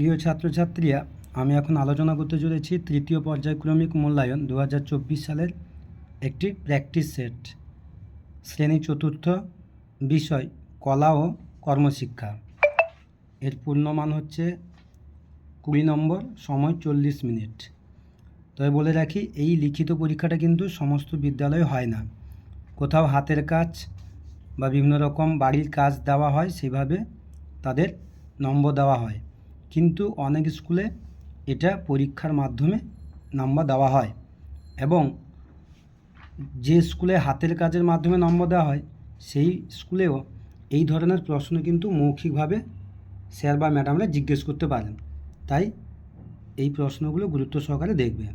প্রিয় ছাত্রছাত্রীরা, আমি এখন আলোচনা করতে চলেছি তৃতীয় পর্যায়ক্রমিক মূল্যায়ন দু হাজার চব্বিশ সালের একটি প্র্যাকটিস সেট। শ্রেণি চতুর্থ বিষয়, কলা ও কর্মশিক্ষা। এর পূর্ণমান হচ্ছে কুড়ি নম্বর, সময় চল্লিশ মিনিট। তবে বলে রাখি, এই লিখিত পরীক্ষাটা কিন্তু সমস্ত বিদ্যালয়ে হয় না। কোথাও হাতের কাজ বা বিভিন্ন রকম বাড়ির কাজ দেওয়া হয়, সেভাবে তাদের নম্বর দেওয়া হয়। কিন্তু অনেক স্কুলে এটা পরীক্ষার মাধ্যমে নম্বর দেওয়া হয় এবং যে স্কুলে হাতের কাজের মাধ্যমে নম্বর দেওয়া হয়, সেই স্কুলেও এই ধরনের প্রশ্ন কিন্তু মৌখিকভাবে স্যার বা ম্যাডামরা জিজ্ঞেস করতে পারেন। তাই এই প্রশ্নগুলো গুরুত্ব সহকারে দেখবে।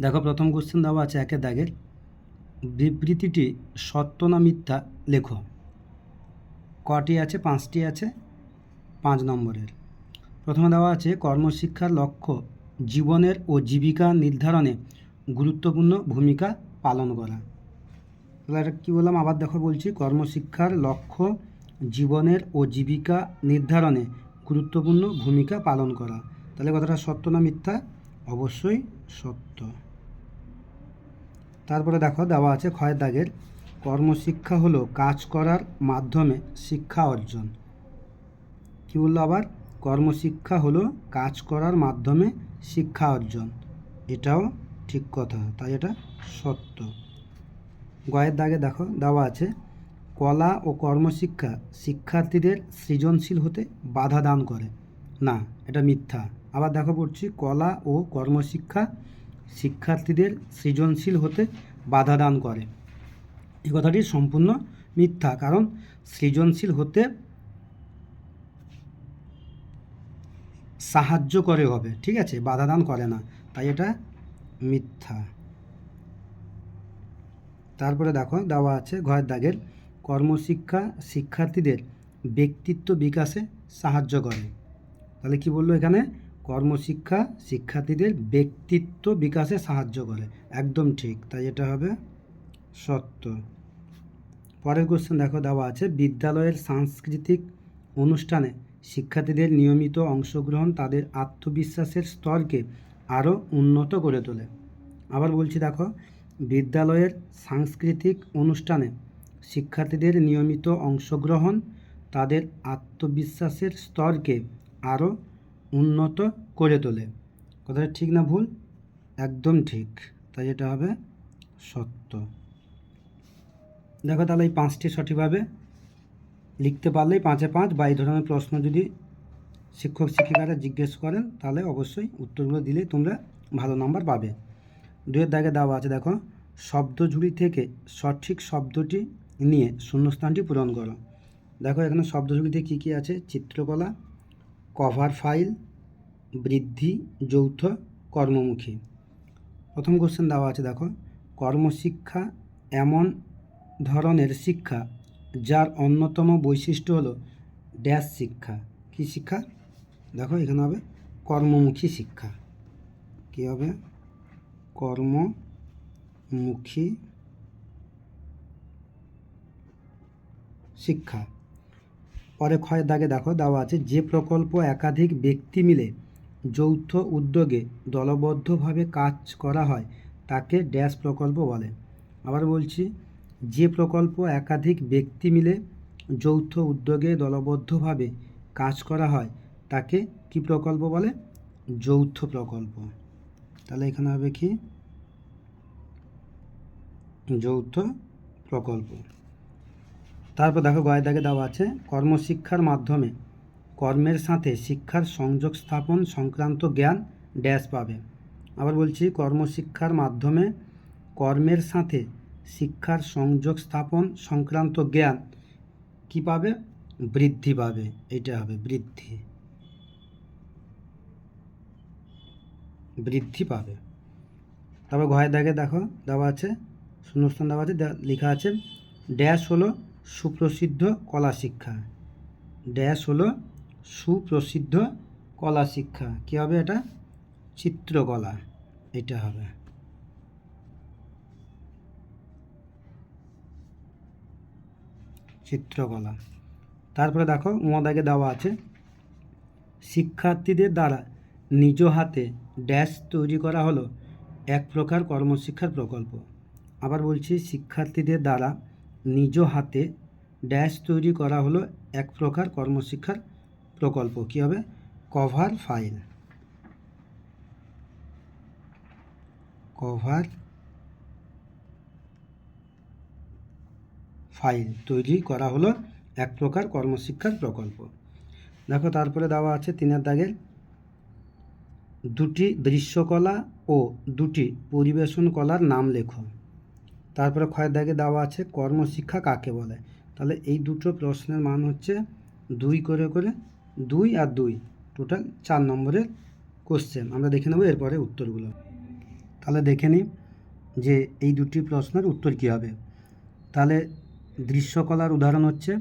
দেখো, প্রথম কোশ্চেন দেওয়া আছে একের দাগের। বিবৃতিটি সত্য না মিথ্যা লেখো। কটি আছে? পাঁচটি আছে। পাঁচ নম্বরের। প্রথমে দেওয়া আছে, কর্মশিক্ষার লক্ষ্য জীবনের ও জীবিকা নির্ধারণে গুরুত্বপূর্ণ ভূমিকা পালন করা। তাহলে কী বললাম? আবার দেখো বলছি, কর্মশিক্ষার লক্ষ্য জীবনের ও জীবিকা নির্ধারণে গুরুত্বপূর্ণ ভূমিকা পালন করা। তাহলে কথাটা সত্য না মিথ্যা? অবশ্যই সত্য। তারপরে দেখো দেওয়া আছে ক্ষয়ের দাগের কর্মশিক্ষা হলো কাজ করার মাধ্যমে শিক্ষা অর্জন। কী বলল আবার? কর্মশিক্ষা হলো কাজ করার মাধ্যমে শিক্ষা অর্জন। এটাও ঠিক কথা, তাই এটা সত্য। গয়ের দাগে দেখো, দেওয়া আছে, কলা ও কর্মশিক্ষা শিক্ষার্থীদের সৃজনশীল হতে বাধা দান করে। না, এটা মিথ্যা। আবার দেখো পড়ছি, কলা ও কর্মশিক্ষা শিক্ষার্থীদের সৃজনশীল হতে বাধা দান করে। এই কথাটি সম্পূর্ণ মিথ্যা, কারণ সৃজনশীল হতে সাহায্য করে হবে, ঠিক আছে? বাধা দান করে না। তাই এটা মিথ্যা। তারপরে দেখো, দেওয়া আছে ঘরের দাগের, কর্মশিক্ষা শিক্ষার্থীদের ব্যক্তিত্ব বিকাশে সাহায্য করে। তাহলে কি বলল এখানে? কর্মশিক্ষা শিক্ষার্থীদের ব্যক্তিত্ব বিকাশে সাহায্য করে। একদম ঠিক, তাই এটা হবে সত্য। পরের কোশ্চেন দেখো, দেওয়া আছে, বিদ্যালয়ের সাংস্কৃতিক অনুষ্ঠানে শিক্ষার্থীদের নিয়মিত অংশগ্রহণ তাদের আত্মবিশ্বাসের স্তরকে আরও উন্নত করে তোলে। আবার বলছি দেখো, বিদ্যালয়ের সাংস্কৃতিক অনুষ্ঠানে শিক্ষার্থীদের নিয়মিত অংশগ্রহণ তাদের আত্মবিশ্বাসের স্তরকে আরও উন্নত করে তোলে। কথাটা ঠিক না ভুল? একদম ঠিক। তাই এটা হবে সত্য। দেখো তাহলে এই পাঁচটি সঠিকভাবে লিখতে পারলেই পাঁচে পাঁচ বা এই ধরনের প্রশ্ন যদি শিক্ষক শিক্ষিকারা জিজ্ঞেস করেন, তাহলে অবশ্যই উত্তরগুলো দিলেই তোমরা ভালো নাম্বার পাবে। দুয়ের দাগে দেওয়া আছে, দেখো শব্দ ঝুড়ি থেকে সঠিক শব্দটি নিয়ে শূন্যস্থানটি পূরণ করো। দেখো, এখানে শব্দ ঝুড়িতে কী কী আছে? চিত্রকলা, কভার ফাইল, বৃদ্ধি, যৌথ, কর্মমুখী। প্রথম কোশ্চেন দেওয়া আছে, দেখো, কর্মশিক্ষা এমন ধরনের শিক্ষা যার অন্যতম বৈশিষ্ট্য হলো ড্যাশ শিক্ষা। কি শিক্ষা? দেখো, এখানে হবে কর্মমুখী শিক্ষা। কী হবে? কর্মমুখী শিক্ষা। পরে ক্ষয়ের দাগে দেখো, দেওয়া আছে, যে প্রকল্প একাধিক ব্যক্তি মিলে যৌথ উদ্যোগে দলবদ্ধভাবে কাজ করা হয়, তাকে ড্যাশ প্রকল্প বলে। আবার বলছি যে প্রকল্প একাধিক ব্যক্তি মিলে যৌথ উদ্যোগে দলবদ্ধভাবে কাজ করা হয়, তাকে কি প্রকল্প বলে? যৌথ প্রকল্প। তাহলে এখানে হবে কি? যৌথ প্রকল্প। তারপর দেখো গয়ে দাগে দেওয়া আছে, কর্মশিক্ষার মাধ্যমে কর্মের সাথে শিক্ষার সংযোগ স্থাপন সংক্রান্ত জ্ঞান ড্যাশ পাবে। আবার বলছি, কর্মশিক্ষার মাধ্যমে কর্মের সাথে শিক্ষার সংযোগ স্থাপন সংক্রান্ত জ্ঞান কি পাবে বৃদ্ধি পাবে? এটা হবে বৃদ্ধি। বৃদ্ধি পাবে। তারপর ঘয়ের দাগে দেখো, দেওয়া আছে, শূন্যস্থান দেওয়া আছে লেখা আছে, ড্যাশ হলো সুপ্রসিদ্ধ কলা শিক্ষা। ড্যাশ হলো সুপ্রসিদ্ধ কলা শিক্ষা। কী হবে এটা? চিত্রকলা। এটা হবে। চিত্রকলা। তারপরে দেখো উমাদাগে দেওয়া আছে, শিক্ষার্থীদের দ্বারা নিজ হাতে ড্যাশ তৈরি করা হলো এক প্রকার কর্মশিক্ষার প্রকল্প। আবার বলছি, শিক্ষার্থীদের দ্বারা নিজ হাতে ড্যাশ তৈরি করা হলো এক প্রকার কর্মশিক্ষার প্রকল্প। কী হবে? Cover file. কভার ফাইল তৈরি করা হলো এক প্রকার কর্মশিক্ষার প্রকল্প। দেখো তারপরে দেওয়া আছে তিনের দাগের দুটি দৃশ্যকলা ও দুটি পরিবেশন কলার নাম লেখো। তারপরে ক্ষয়ের দাগে দেওয়া আছে কর্মশিক্ষা কাকে বলে? তাহলে এই দুটো প্রশ্নের মান হচ্ছে দুই করে করে দুই আর দুই, টোটাল চার নম্বরের কোশ্চেন। আমরা দেখে নেব এরপরে উত্তরগুলো। তাহলে দেখে নিই যে এই দুটি প্রশ্নের উত্তর কী হবে। তাহলে দৃশ্যকলার উদাহরণ হচ্ছে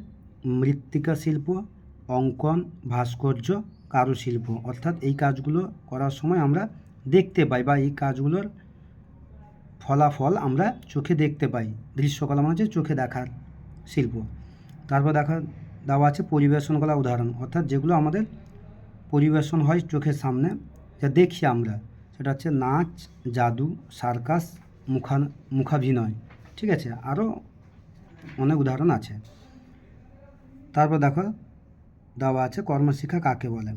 মৃত্তিকা শিল্প, অঙ্কন, ভাস্কর্য, কারুশিল্প। অর্থাৎ এই কাজগুলো করার সময় আমরা দেখতে পাই বা এই কাজগুলোর ফলাফল আমরা চোখে দেখতে পাই। দৃশ্যকলা মানে হচ্ছে চোখে দেখার শিল্প। তারপর দেখা, দেওয়া আছে পরিবেশন কলা উদাহরণ। অর্থাৎ যেগুলো আমাদের পরিবেশন হয় চোখের সামনে, যা দেখি আমরা। সেটা হচ্ছে নাচ, জাদু, সার্কাস মুখা মুখাভিনয়। ঠিক আছে? আরও অনেক উদাহরণ আছে। তারপর দেখো, দেওয়া আছে কর্মশিক্ষা কাকে বলে?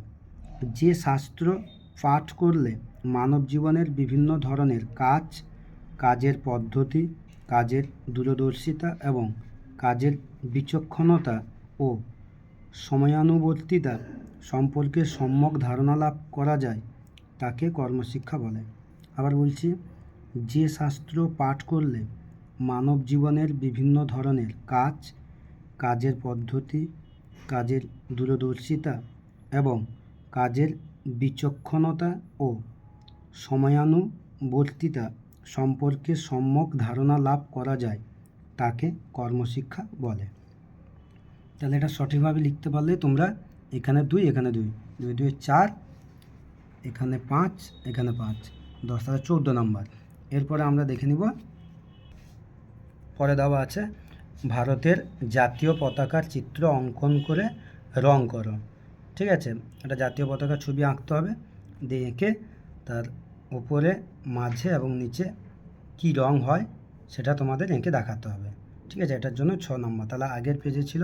যে শাস্ত্র পাঠ করলে মানব জীবনের বিভিন্ন ধরনের কাজ, কাজের পদ্ধতি, কাজের দূরদর্শিতা এবং কাজের বিচক্ষণতা ও সময়ানুবর্তিতা সম্পর্কে সম্যক ধারণা লাভ করা যায়, তাকে কর্মশিক্ষা বলে। আবার বলছি, যে শাস্ত্র পাঠ করলে মানব জীবনের বিভিন্ন ধরনের কাজ, কাজের পদ্ধতি, কাজের দূরদর্শিতা এবং কাজের বিচক্ষণতা ও সময়ানুবর্তিতা সম্পর্কে সম্যক ধারণা লাভ করা যায়, তাকে কর্মশিক্ষা বলে। তাহলে এটা সঠিকভাবে লিখতে পারলে তোমরা এখানে দুই এখানে দুই। দুই দুই, চার, এখানে পাঁচ এখানে পাঁচ। দশ হাজার চৌদ্দ নম্বর। এরপরে আমরা দেখে নিব পরে দেওয়া আছে, ভারতের জাতীয় পতাকার চিত্র অঙ্কন করে রং করো। ঠিক আছে? একটা জাতীয় পতাকার ছবি আঁকতে হবে, দিয়ে এঁকে তার উপরে, মাঝে এবং নিচে কি রং হয় সেটা তোমাদের এঁকে দেখাতে হবে। ঠিক আছে? এটার জন্য ছ নম্বর। তাহলে আগের পেজে ছিল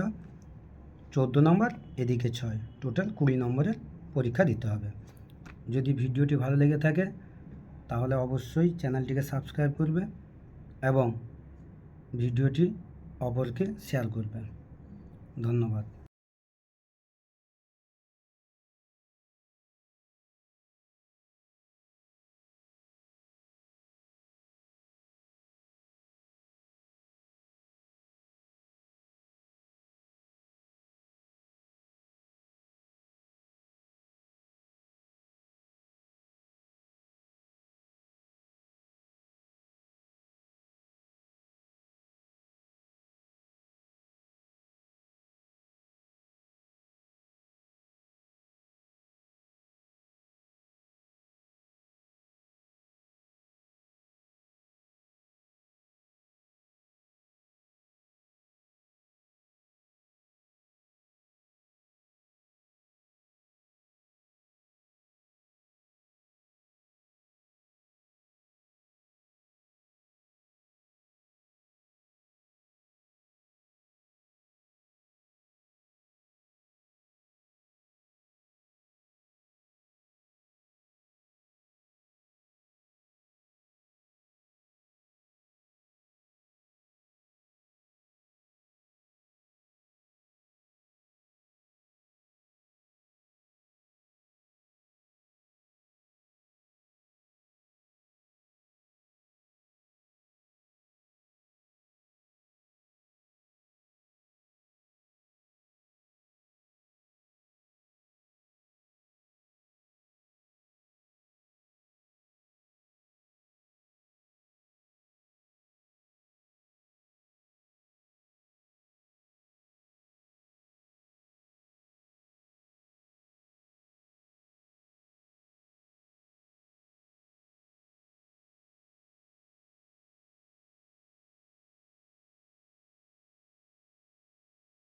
চোদ্দ নম্বর, এদিকে ছয়। টোটাল কুড়ি নম্বরের পরীক্ষা দিতে হবে। যদি ভিডিওটি ভালো লেগে থাকে, তাহলে অবশ্যই চ্যানেলটিকে সাবস্ক্রাইব করবে এবং ভিডিওটি অপরকে শেয়ার করবেন। ধন্যবাদ।